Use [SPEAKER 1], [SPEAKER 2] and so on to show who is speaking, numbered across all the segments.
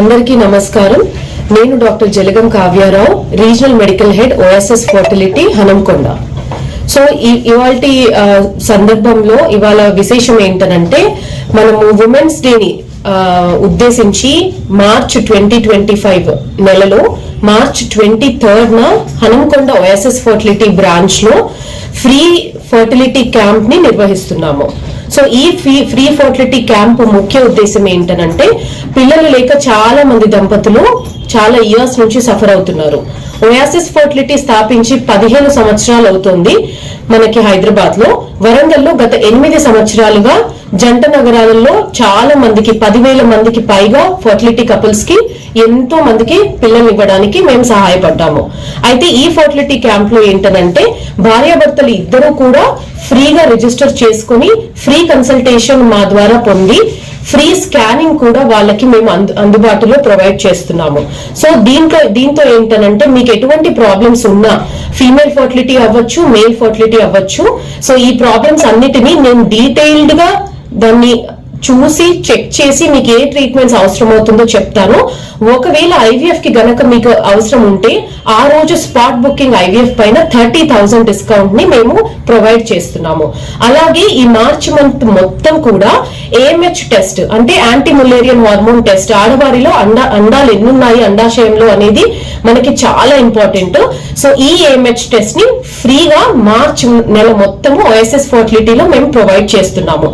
[SPEAKER 1] అందరికీ నమస్కారం. నేను doctor Jalagam Kavyarao regional medical head OSS fertility Hanamkonda so ఇవాళ సందర్భంలో ఇవాళ విశేషం ఏంటనంటే మనము ఉమెన్స్ డేని ఉద్దేశించి మార్చ్ ట్వంటీ ట్వంటీ ఫైవ్ నెలలో మార్చ్ ట్వంటీ థర్డ్ న హనంకొండ ఓఎస్ఎస్ ఫర్టిలిటీ బ్రాంచ్లో ఫ్రీ ఫర్టిలిటీ క్యాంప్ని నిర్వహిస్తున్నాము. సో ఈ ఫ్రీ ఫ్రీ ఫర్టిలిటీ క్యాంప్ ముఖ్య ఉద్దేశం ఏంటనంటే పిల్లలు లేక చాలా మంది దంపతులు చాలా ఇయర్స్ నుంచి సఫర్ అవుతున్నారు. ఒయాసిస్ ఫర్టిలిటీ స్థాపించి పదిహేను సంవత్సరాలు అవుతుంది మనకి హైదరాబాద్లో వరంగల్లో గత ఎనిమిది సంవత్సరాలుగా జంట నగరాలలో చాలా మందికి పదివేల మందికి పైగా ఫర్టిలిటీ కపుల్స్కి ఎంతో మందికి పిల్లలు ఇవ్వడానికి మేము సహాయపడ్డాము. అయితే ఈ ఫర్టిలిటీ క్యాంప్లో ఏంటనంటే భార్యాభర్తలు ఇద్దరూ కూడా ఫ్రీగా రిజిస్టర్ చేసుకుని ఫ్రీ కన్సల్టేషన్ మా ద్వారా పొంది ఫ్రీ స్కానింగ్ కూడా వాళ్ళకి మేము అందు అందుబాటులో ప్రొవైడ్ చేస్తున్నాము. సో దీంట్లో దీంతో ఏంటనంటే మీకు ఎటువంటి ప్రాబ్లమ్స్ ఉన్నా ఫీమేల్ ఫర్టిలిటీ అవ్వచ్చు మేల్ ఫర్టిలిటీ అవ్వచ్చు. సో ఈ ప్రాబ్లమ్స్ అన్నిటినీ నేను డీటెయిల్డ్గా దాన్ని చూసి చెక్ చేసి మీకు ఏ ట్రీట్మెంట్స్ అవసరం అవుతుందో చెప్తాను. ఒకవేళ ఐవీఎఫ్కి గనక మీకు అవసరం ఉంటే ఆ రోజు స్పాట్ బుకింగ్ ఐవీఎఫ్ పైన థర్టీ థౌసండ్ డిస్కౌంట్ని మేము ప్రొవైడ్ చేస్తున్నాము. అలాగే ఈ మార్చ్ మంత్ మొత్తం కూడా ఏఎంహెచ్ టెస్ట్ అంటే యాంటీ ములేరియన్ హార్మోన్ టెస్ట్ ఆడవారిలో అండా అండాలు ఎన్నున్నాయి అండాశయంలో అనేది మనకి చాలా ఇంపార్టెంట్ సో ఈ ఏఎంహెచ్ టెస్ట్ని ఫ్రీగా మార్చ్ నెల మొత్తము ఓఎస్ఎస్ ఫర్టిలిటీలో మేము ప్రొవైడ్ చేస్తున్నాము.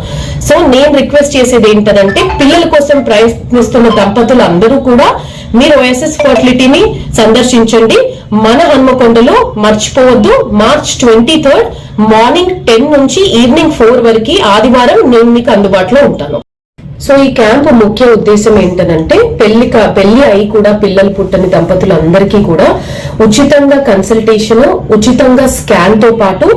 [SPEAKER 1] సో నేను రిక్వెస్ట్ చేసేది ఏంటంటే పిల్లల కోసం ప్రయత్నిస్తున్న దంపతులు అందరూ కూడా మీరు ఓఎస్ఎస్ ఫర్టిలిటీని సందర్శించండి. మన హన్మకొండలో మర్చిపోవద్దు. March twenty third morning ten నుంచి ఈవినింగ్ ఫోర్ వరకు ఆదివారం నేను మీకు అందుబాటులో ఉంటాను. సో ఈ క్యాంప్ ముఖ్య ఉద్దేశం ఏంటనంటే పెళ్ళి పెళ్ళి అయి కూడా పిల్లలు పుట్టని దంపతులందరికీ కూడా ఉచితంగా కన్సల్టేషన్ ఉచితంగా స్కాన్తో పాటు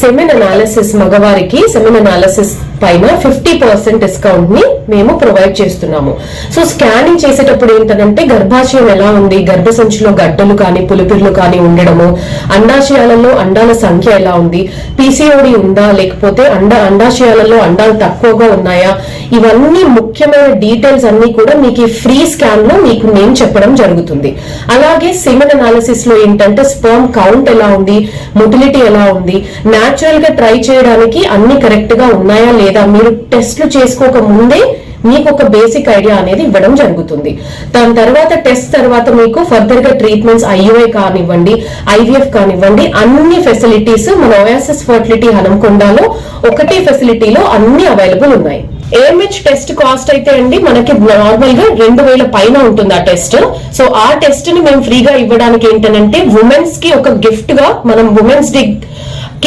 [SPEAKER 1] సెమెన్ అనాలిసిస్ మగవారికి సెమెన్ అనాలిసిస్ పైన ఫిఫ్టీ పర్సెంట్ డిస్కౌంట్ని మేము ప్రొవైడ్ చేస్తున్నాము. సో స్కానింగ్ చేసేటప్పుడు ఏంటంటే గర్భాశయం ఎలా ఉంది గర్భసంచిలో గడ్డలు కానీ పులిపిర్లు కానీ ఉండడము అండాశయాలలో అండాల సంఖ్య ఎలా ఉంది పీసీఓడి ఉందా లేకపోతే అండ అండాశయాలలో అండాలు తక్కువగా ఉన్నాయా ఇవన్నీ ముఖ్యమైన డీటెయిల్స్ అన్ని కూడా మీకు ఈ ఫ్రీ స్కాన్లో మీకు నేను చెప్పడం జరుగుతుంది. అలాగే సిమెన్ అనాలిసిస్లో ఏంటంటే స్పర్మ్ కౌంట్ ఎలా ఉంది మొటిలిటీ ఎలా ఉంది న్యాచురల్గా ట్రై చేయడానికి అన్ని కరెక్ట్గా ఉన్నాయా లేదా మీరు టెస్ట్లు చేసుకోక ముందే మీకు ఒక బేసిక్ ఐడియా అనేది ఇవ్వడం జరుగుతుంది. దాని తర్వాత టెస్ట్ తర్వాత మీకు ఫర్దర్గా ట్రీట్మెంట్స్ ఐయుఐ కానివ్వండి ఐవీఎఫ్ కానివ్వండి అన్ని ఫెసిలిటీస్ మన ఓఎస్ఎస్ ఫర్టిలిటీ హనంకొండలో ఒకటే ఫెసిలిటీలో అన్ని అవైలబుల్ ఉన్నాయి. ఏఎంహెచ్ టెస్ట్ కాస్ట్ అయితే అండి మనకి నార్మల్గా రెండు వేల పైన ఉంటుంది ఆ టెస్ట్. సో ఆ టెస్ట్ని మేము ఫ్రీగా ఇవ్వడానికి ఏంటంటే ఉమెన్స్కి ఒక గిఫ్ట్గా మనం ఉమెన్స్ డే